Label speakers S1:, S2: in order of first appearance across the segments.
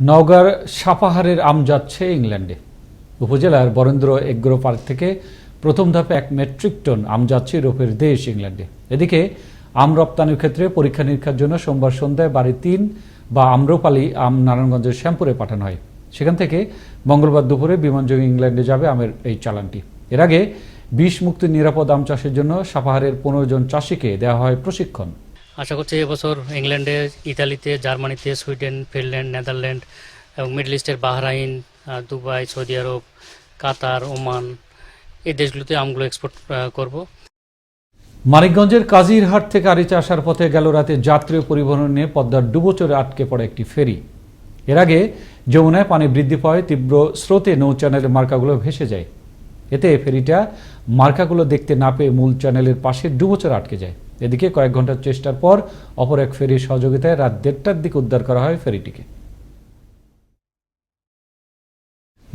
S1: নওগাঁর সাপাহারের আম যাচ্ছে ইংল্যান্ডে। উপজেলার বরেন্দ্র এগ্রো পার্ক থেকে প্রথম ধাপে এক মেট্রিক টন আম যাচ্ছে ইউরোপের দেশ ইংল্যান্ডে। এদিকে, আম রপ্তানির ক্ষেত্রে পরীক্ষা নিরীক্ষার জন্য সোমবার সন্ধ্যায় বাড়ি তিন বা আম্রপালি আম নারায়ণগঞ্জের শ্যামপুরে পাঠানো হয়। সেখান থেকে মঙ্গলবার দুপুরে বিমানযোগে ইংল্যান্ডে যাবে আমের এই চালানটি। এর আগে বিষ মুক্ত নিরাপদ আম চাষের জন্য সাপাহারের পনেরো জন চাষিকে দেওয়া হয় প্রশিক্ষণ।
S2: আশা করছি এবছর ইংল্যান্ডে, ইতালিতে, জার্মানিতে, সুইডেন, ফিনল্যান্ড, নেদারল্যান্ড এবং মিডল ইস্টের Bahrain Dubai, Saudi Arab, Qatar, Oman এই দেশগুলোতে আমগুলো এক্সপোর্ট করব।
S1: মানিকগঞ্জের কাজিরহাট থেকে আরিচা আসার পথে গেল রাতে যাত্রী পরিবহন পদ্মার ডুবোচরে আটকে পড়ে একটি ফেরি। এর আগে যমুনায় পানি বৃদ্ধি পায়, তীব্র স্রোতে নৌ চ্যানেলের মার্কাগুলো ভেসে যায়। এতে ফেরিটা মার্কাগুলো দেখতে না পেয়ে মূল চ্যানেলের পাশে ডুবোচরে আটকে যায়। এদিকে কয়েক ঘণ্টার চেষ্টার পর অপর এক ফেরির সহযোগিতায় রাত দেড়টার দিকে উদ্ধার করা হয় ফেরিটিকে।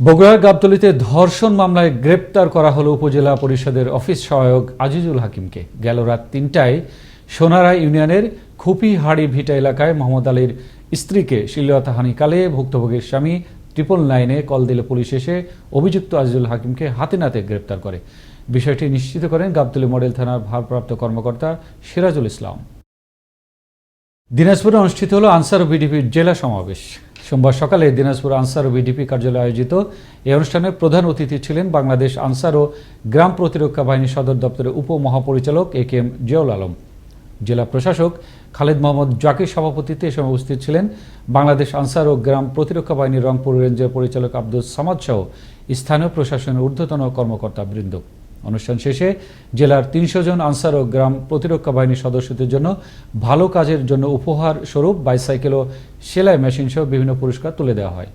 S1: বগুড়ার গাবতলিতে ধর্ষণ মামলায় গ্রেপ্তার করা হলো উপজেলা পরিষদের অফিস সহায়ক আজিজুল হাকিমকে। গেল রাত তিনটায় সোনারা ইউনিয়নের খুপিহাড়ি ভিটা এলাকায় মোহাম্মদ আলীর স্ত্রীকে শিলতাহানিকালে ভুক্তভোগীর স্বামী ট্রিপল নাইনে কল দিলে পুলিশ এসে অভিযুক্ত আজিজুল হাকিমকে হাতে নাতে গ্রেপ্তার করে। বিষয়টি নিশ্চিত করেন গাবতলী মডেল থানার ভারপ্রাপ্ত কর্মকর্তা সিরাজুল ইসলাম। দিনাজপুরে অনুষ্ঠিত হল আনসার বিডিপির জেলা সমাবেশ। সোমবার সকালে দিনাজপুর আনসার ও বিডিপি কার্যালয়ে আয়োজিত এই অনুষ্ঠানে প্রধান অতিথি ছিলেন বাংলাদেশ আনসার ও গ্রাম প্রতিরক্ষা বাহিনী সদর দপ্তরের উপমহাপরিচালক A K M Ziaul Alam. জেলা প্রশাসক খালেদ মোহাম্মদ জাকির সভাপতিত্বে এ সময় উপস্থিত ছিলেন বাংলাদেশ আনসার ও গ্রাম প্রতিরক্ষা বাহিনীর রংপুর রেঞ্জের পরিচালক আব্দুল সামাদ সহ স্থানীয় প্রশাসনের ঊর্ধ্বতন কর্মকর্তা বৃন্দ অনুষ্ঠান শেষে জেলার তিনশো জন আনসার ও গ্রাম প্রতিরক্ষা বাহিনীর সদস্যদের জন্য ভালো কাজের জন্য উপহার স্বরূপ বাইসাইকেল ও সেলাই মেশিন সহ বিভিন্ন পুরস্কার তুলে দেওয়া হয়।